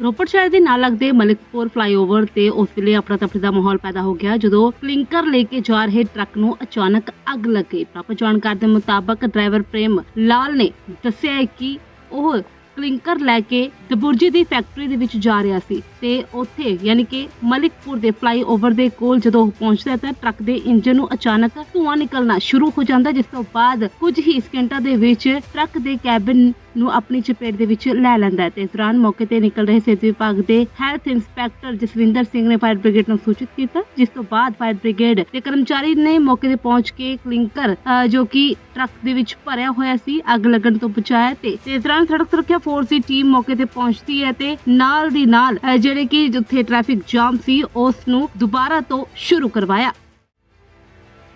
ਰੋਪੜ ਸ਼ਹਿਰ ਦੇ ਨਾਲ ਲੱਗਦੇ ਮਲਿਕਪੁਰ ਫਲਾਈਓਵਰ ਤੇ ਉਸ ਵੇਲੇ ਆਪਣਾ ਤਫਰੀ ਦਾ ਮਾਹੌਲ ਪੈਦਾ ਹੋ ਗਿਆ, ਜਦੋਂ ਕਲਿੰਕਰ ਲੈ ਕੇ ਜਾ ਰਹੇ ਟਰੱਕ ਨੂੰ ਅਚਾਨਕ ਅੱਗ ਲੱਗ। ਗਈ ਪ੍ਰਾਪਤ ਜਾਣਕਾਰੀ ਦੇ ਮੁਤਾਬਕ ਡਰਾਈਵਰ ਪ੍ਰੇਮ ਲਾਲ ਨੇ ਦੱਸਿਆ ਕਿ ਉਹ ਕਲਿੰਕਰ ਲੈ ਕੇ ਦਬੁਰਜੀ ਦੀ ਫੈਕਟਰੀ ਦੇ ਵਿੱਚ ਜਾ ਰਿਹਾ ਸੀ ਤੇ ਉੱਥੇ ਯਾਨੀ ਕਿ ਮਲਿਕਪੁਰ ਦੇ ਫਲਾਈਓਵਰ ਦੇ ਕੋਲ ਜਦੋਂ ਉਹ ਪਹੁੰਚਦਾ ਤਾਂ ਟਰੱਕ ਦੇ ਇੰਜਨ ਨੂੰ ਅਚਾਨਕ ਧੂੰਆਂ ਨਿਕਲਣਾ ਸ਼ੁਰੂ ਹੋ ਜਾਂਦਾ, ਜਿਸ ਤੋਂ ਬਾਅਦ ਕੁਝ ਹੀ ਸਕਿੰਟਾਂ ਦੇ ਵਿੱਚ ਟਰੱਕ ਦੇ ਕੈਬਿਨ ਨੂੰ ਆਪਣੀ ਚਪੇਟ ਦੇ ਵਿੱਚ ਲੈ ਲੈਂਦਾ ਹੈ। ਤੇ ਇਸ ਦੌਰਾਨ ਮੌਕੇ ਤੇ ਨਿਕਲ ਰਹੇ ਸਿਹਤ ਵਿਭਾਗ ਦੇ ਹੈਲਥ ਇੰਸਪੈਕਟਰ ਜਸਵਿੰਦਰ ਸਿੰਘ ਨੇ ਫਾਇਰ ਬ੍ਰਿਗੇਡ ਨੂੰ ਸੂਚਿਤ ਕੀਤਾ, ਜਿਸ ਤੋਂ ਬਾਅਦ ਫਾਇਰ ਬ੍ਰਿਗੇਡ ਦੇ ਕਰਮਚਾਰੀ ਨੇ ਮੌਕੇ ਤੇ ਪਹੁੰਚ ਕੇ ਕਲਿੰਕਰ ਜੋ ਕਿ ਟਰੱਕ ਦੇ ਵਿੱਚ ਭਰਿਆ ਹੋਇਆ ਸੀ, ਅੱਗ ਲੱਗਣ ਤੋਂ ਬਚਾਇਆ ਤੇ ਇਸ ਦੌਰਾਨ ਸੜਕ ਸੁਰੱਖਿਆ ਫੋਰਸ ਦੀ ਟੀਮ ਮੌਕੇ ਤੇ ਪਹੁੰਚਦੀ ਹੈ ਤੇ ਨਾਲ ਦੀ ਨਾਲ ਜਿਹੜੇ ਕਿ ਜਿੱਥੇ ਟ੍ਰੈਫਿਕ ਜਾਮ ਸੀ, ਉਸ ਨੂੰ ਦੁਬਾਰਾ ਤੋਂ ਸ਼ੁਰੂ ਕਰਵਾਇਆ।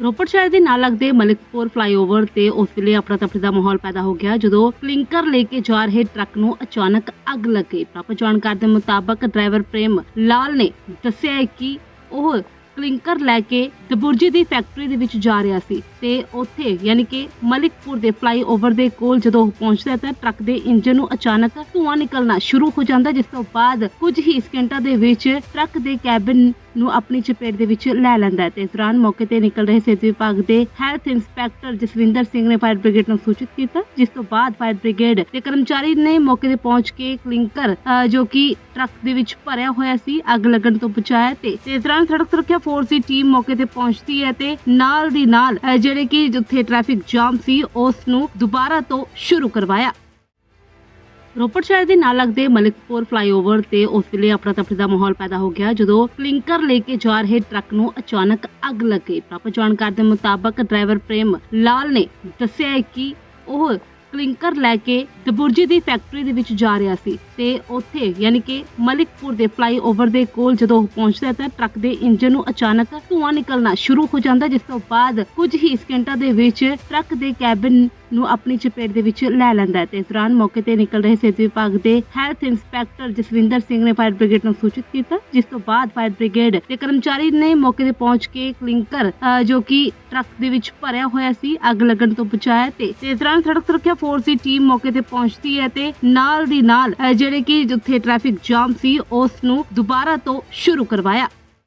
ਰੋਪੜ ਸ਼ਹਿਰ ਦੇ ਨਾਲ ਲੱਗਦੇ ਮਲਿਕਪੁਰ ਫਲਾਈਓਵਰ ਤੇ ਉਸ ਵੇਲੇ ਆਪਣਾ ਤਫਰੀ ਦਾ ਮਾਹੌਲ ਪੈਦਾ ਹੋ ਗਿਆ, ਜਦੋਂ ਕਲਿੰਕਰ ਲੈ ਕੇ ਜਾ ਰਹੇ ਟਰੱਕ ਨੂੰ ਅਚਾਨਕ ਅੱਗ ਲੱਗ ਪ੍ਰਾਪਤ ਜਾਣਕਾਰੀ ਦੇ ਮੁਤਾਬਕ ਡਰਾਈਵਰ ਪ੍ਰੇਮ ਲਾਲ ਨੇ ਦੱਸਿਆ ਕਿ ਉਹ ਕਲਿੰਕਰ ਲੈ ਕੇ ਦਬੁਰਜੀ ਦੀ ਫੈਕਟਰੀ ਦੇ ਵਿੱਚ ਜਾ ਰਿਹਾ ਸੀ ਤੇ ਉੱਥੇ ਯਾਨੀ ਕਿ ਮਲਿਕਪੁਰ ਦੇ ਫਲਾਈਓਵਰ ਦੇ ਕੋਲ ਜਦੋਂ ਉਹ ਪਹੁੰਚਦਾ ਤਾਂ ਟਰੱਕ ਦੇ ਇੰਜਨ ਨੂੰ ਅਚਾਨਕ ਧੂੰਆਂ ਨਿਕਲਣਾ ਸ਼ੁਰੂ ਹੋ ਜਾਂਦਾ, ਜਿਸ ਤੋਂ ਬਾਅਦ ਕੁਝ ਹੀ ਸਕਿੰਟਾਂ ਦੇ ਵਿੱਚ ਟਰੱਕ ਦੇ ਕੈਬਿਨ ਨੂੰ ਆਪਣੀ ਚਪੇਟ ਦੇ ਵਿੱਚ ਲੈ ਲੈਂਦਾ ਹੈ ਤੇ ਇਸ ਦੌਰਾਨ ਮੌਕੇ ਤੇ ਨਿਕਲ ਰਹੇ ਸਿਹਤ ਵਿਭਾਗ ਦੇ ਹੈਲਥ ਇੰਸਪੈਕਟਰ ਜਸਵਿੰਦਰ ਸਿੰਘ ਨੇ ਫਾਇਰ ਬ੍ਰਿਗੇਡ ਨੂੰ ਸੂਚਿਤ ਕੀਤਾ, ਜਿਸ ਤੋਂ ਬਾਅਦ ਫਾਇਰ ਬ੍ਰਿਗੇਡ ਦੇ ਕਰਮਚਾਰੀ ਨੇ ਮੌਕੇ ਤੇ ਪਹੁੰਚ ਕੇ ਕਲਿੰਕਰ ਜੋ ਕਿ ਟਰੱਕ ਦੇ ਵਿੱਚ ਭਰਿਆ ਹੋਇਆ ਸੀ, ਅੱਗ ਲੱਗਣ ਤੋਂ ਬਚਾਇਆ ਤੇ ਇਸ ਦੌਰਾਨ ਸੜਕ ਸੁਰੱਖਿਆ ਫੋਰਸ ਦੀ ਟੀਮ ਮੌਕੇ ਤੇ ਪਹੁੰਚਦੀ ਹੈ ਤੇ ਨਾਲ ਦੀ ਨਾਲ ਜਿਹੜੇ ਕਿ ਜਿੱਥੇ ਟ੍ਰੈਫਿਕ ਜਾਮ ਸੀ, ਉਸ ਨੂੰ ਦੁਬਾਰਾ ਤੋਂ ਸ਼ੁਰੂ ਕਰਵਾਇਆ। ਰੋਪੜ ਸ਼ਹਿਰ ਦੇ ਨਾਲ ਲੱਗਦੇ ਮਲਿਕਪੁਰ ਫਲਾਈਓਵਰ ਤੇ ਉਸ ਵੇਲੇ ਆਪਣਾ ਤਫਰੀ ਦਾ ਮਾਹੌਲ ਪੈਦਾ ਹੋ ਗਿਆ, ਜਦੋਂ ਕਲਿੰਕਰ ਲੈ ਕੇ ਜਾ ਰਹੇ ਟਰੱਕ ਨੂੰ ਅਚਾਨਕ ਅੱਗ ਲੱਗ। ਗਈ ਪ੍ਰਾਪਤ ਜਾਣਕਾਰੀ ਦੇ ਮੁਤਾਬਕ ਡਰਾਈਵਰ ਪ੍ਰੇਮ ਲਾਲ ਨੇ ਦੱਸਿਆ ਕਿ ਉਹ ਕਲਿੰਕਰ ਲੈ ਕੇ ਦਬੁਰਜੀ ਦੀ ਫੈਕਟਰੀ ਦੇ ਵਿੱਚ ਜਾ ਰਿਹਾ ਸੀ ਤੇ ਉੱਥੇ ਯਾਨੀ ਕਿ ਮਲਿਕਪੁਰ ਦੇ ਫਲਾਈਓਵਰ ਦੇ ਕੋਲ ਜਦੋਂ ਉਹ ਪਹੁੰਚਦਾ ਤਾਂ ਟਰੱਕ ਦੇ ਇੰਜਨ ਨੂੰ ਅਚਾਨਕ ਧੂੰਆਂ ਨਿਕਲਣਾ ਸ਼ੁਰੂ ਹੋ ਜਾਂਦਾ, ਜਿਸ ਤੋਂ ਬਾਅਦ ਕੁਝ ਹੀ ਸਕਿੰਟਾਂ ਦੇ ਵਿੱਚ ਟਰੱਕ ਦੇ ਕੈਬਿਨ ਨੂੰ ਆਪਣੀ ਚਪੇਟ ਦੇ ਵਿੱਚ ਲੈ ਲੈਂਦਾ ਹੈ ਤੇ ਇਸ ਦੌਰਾਨ ਮੌਕੇ ਤੇ ਨਿਕਲ ਰਹੇ ਸਿਹਤ ਵਿਭਾਗ ਦੇ ਹੈਲਥ ਇੰਸਪੈਕਟਰ ਜਸਵਿੰਦਰ ਸਿੰਘ ਨੇ ਫਾਇਰ ਬ੍ਰਿਗੇਡ ਨੂੰ ਸੂਚਿਤ ਕੀਤਾ, ਜਿਸ ਤੋਂ ਬਾਅਦ ਫਾਇਰ ਬ੍ਰਿਗੇਡ ਦੇ ਕਰਮਚਾਰੀ ਨੇ ਮੌਕੇ ਤੇ ਪਹੁੰਚ ਕੇ ਕਲਿੰਕਰ ਜੋ ਕਿ ਟਰੱਕ ਦੇ ਵਿੱਚ ਭਰਿਆ ਹੋਇਆ ਸੀ, ਅੱਗ ਲੱਗਣ ਤੋਂ ਬਚਾਇਆ ਤੇ ਇਸ ਦੌਰਾਨ ਸੜਕ ਸੁਰੱਖਿਆ ਫੋਰਸ ਦੀ ਟੀਮ ਮੌਕੇ ਤੇ ਪਹੁੰਚਦੀ ਹੈ ਤੇ ਨਾਲ ਦੀ ਨਾਲ ਜਿਹੜੇ ਕਿ ਜਿੱਥੇ ਟ੍ਰੈਫਿਕ ਜਾਮ ਸੀ, ਉਸ ਨੂੰ ਦੁਬਾਰਾ ਤੋਂ ਸ਼ੁਰੂ ਕਰਵਾਇਆ।